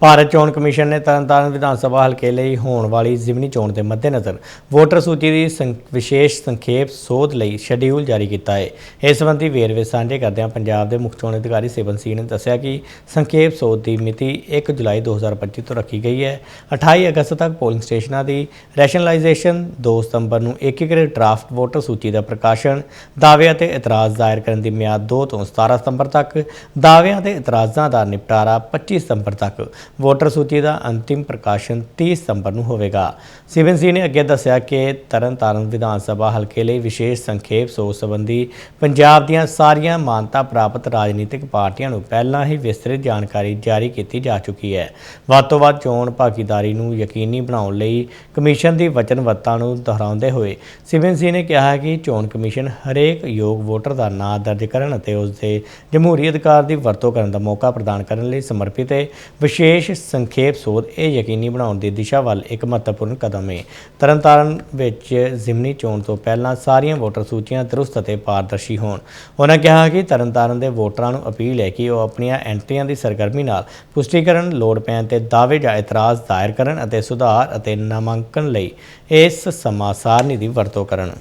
ਭਾਰਤ ਚੋਣ ਕਮਿਸ਼ਨ ਨੇ ਤਰਨਤਾਰਨ ਵਿਧਾਨ ਸਭਾ ਹਲਕੇ ਲਈ ਹੋਣ ਵਾਲੀ ਜ਼ਿਮਨੀ ਚੋਣ ਦੇ ਮੱਦੇਨਜ਼ਰ ਵੋਟਰ ਸੂਚੀ ਦੀ ਸੰ- ਵਿਸ਼ੇਸ਼ ਸੰਖੇਪ ਸੋਧ ਲਈ ਸ਼ੈਡਿਊਲ ਜਾਰੀ ਕੀਤਾ ਹੈ। ਇਸ ਸੰਬੰਧੀ ਵੇਰਵੇ ਸਾਂਝੇ ਕਰਦਿਆਂ ਪੰਜਾਬ ਦੇ ਮੁੱਖ ਚੋਣ ਅਧਿਕਾਰੀ ਸਿਵਨ ਸਿੰਘ ਨੇ ਦੱਸਿਆ ਕਿ ਸੰਖੇਪ ਸੋਧ ਦੀ ਮਿਤੀ 1 ਜੁਲਾਈ 2025 ਤੋਂ ਰੱਖੀ ਗਈ ਹੈ। 28 ਅਗਸਤ ਤੱਕ ਪੋਲਿੰਗ ਸਟੇਸ਼ਨਾਂ ਦੀ ਰੈਸ਼ਨਲਾਈਜੇਸ਼ਨ 2 ਸਤੰਬਰ ਨੂੰ ਏਕੀਕ੍ਰਿਤ ਡਰਾਫਟ ਵੋਟਰ ਸੂਚੀ ਦਾ ਪ੍ਰਕਾਸ਼ਨ ਦਾਅਵੇ ਅਤੇ ਇਤਰਾਜ਼ ਦਾਇਰ ਕਰਨ ਦੀ ਮਿਆਦ 2 ਤੋਂ 17 ਸਤੰਬਰ ਤੱਕ, ਦਾਅਵਿਆਂ ਅਤੇ ਇਤਰਾਜ਼ਾਂ ਦਾ ਨਿਪਟਾਰਾ 25 ਸਤੰਬਰ ਤੱਕ। ਵੋਟਰ ਸੂਚੀ ਦਾ ਅੰਤਿਮ ਪ੍ਰਕਾਸ਼ਨ 30 ਸਤੰਬਰ ਨੂੰ ਹੋਵੇਗਾ। ਸਿਵਨ ਸਿੰਘ ਨੇ ਅੱਗੇ ਦੱਸਿਆ ਕਿ ਤਰਨਤਾਰਨ ਵਿਧਾਨ ਸਭਾ ਹਲਕੇ ਲਈ ਵਿਸ਼ੇਸ਼ ਸੰਖੇਪ ਸੋਚ ਸੰਬੰਧੀ ਪੰਜਾਬ ਦੀਆਂ ਸਾਰੀਆਂ ਮਾਨਤਾ ਪ੍ਰਾਪਤ ਰਾਜਨੀਤਿਕ ਪਾਰਟੀਆਂ ਨੂੰ ਪਹਿਲਾਂ ਹੀ ਵਿਸਤ੍ਰਿਤ ਜਾਣਕਾਰੀ ਜਾਰੀ ਕੀਤੀ ਜਾ ਚੁੱਕੀ ਹੈ। ਵੱਧ ਤੋਂ ਵੱਧ ਚੋਣ ਭਾਗੀਦਾਰੀ ਨੂੰ ਯਕੀਨੀ ਬਣਾਉਣ ਲਈ ਕਮਿਸ਼ਨ ਦੀ ਵਚਨਬੱਧਤਾ ਨੂੰ ਦੁਹਰਾਉਂਦੇ ਹੋਏ ਸਿਵਨ ਸਿੰਘ ਨੇ ਕਿਹਾ ਕਿ ਚੋਣ ਕਮਿਸ਼ਨ ਹਰੇਕ ਯੋਗ ਵੋਟਰ ਦਾ ਨਾਂ ਦਰਜ ਕਰਨ ਅਤੇ ਉਸ ਦੇ ਜਮਹੂਰੀ ਅਧਿਕਾਰ ਦੀ ਵਰਤੋਂ ਕਰਨ ਦਾ ਮੌਕਾ ਪ੍ਰਦਾਨ ਕਰਨ ਲਈ ਸਮਰਪਿਤ ਹੈ। ਵਿਸ਼ੇਸ਼ ਸੰਖੇਪ ਸੋਧ ਇਹ ਯਕੀਨੀ ਬਣਾਉਣ ਦੀ ਦਿਸ਼ਾ ਵੱਲ ਇੱਕ ਮਹੱਤਵਪੂਰਨ ਕਦਮ ਹੈ ਤਰਨਤਾਰਨ ਵਿੱਚ ਜ਼ਿਮਨੀ ਚੋਣ ਤੋਂ ਪਹਿਲਾਂ ਸਾਰੀਆਂ ਵੋਟਰ ਸੂਚੀਆਂ ਦਰੁਸਤ ਅਤੇ ਪਾਰਦਰਸ਼ੀ ਹੋਣ। ਉਹਨਾਂ ਕਿਹਾ ਕਿ ਤਰਨਤਾਰਨ ਦੇ ਵੋਟਰਾਂ ਨੂੰ ਅਪੀਲ ਹੈ ਕਿ ਉਹ ਆਪਣੀਆਂ ਐਂਟਰੀਆਂ ਦੀ ਸਰਗਰਮੀ ਨਾਲ ਪੁਸ਼ਟੀ ਕਰਨ ਲੋੜ ਪੈਣ ਤੇ ਦਾਅਵੇ ਜਾਂ ਇਤਰਾਜ਼ ਦਾਇਰ ਕਰਨ ਅਤੇ ਸੁਧਾਰ ਅਤੇ ਨਾਮਾਂਕਨ ਲਈ ਇਸ ਸਮਾਂ ਸਾਰਣੀ ਦੀ ਵਰਤੋਂ ਕਰਨ।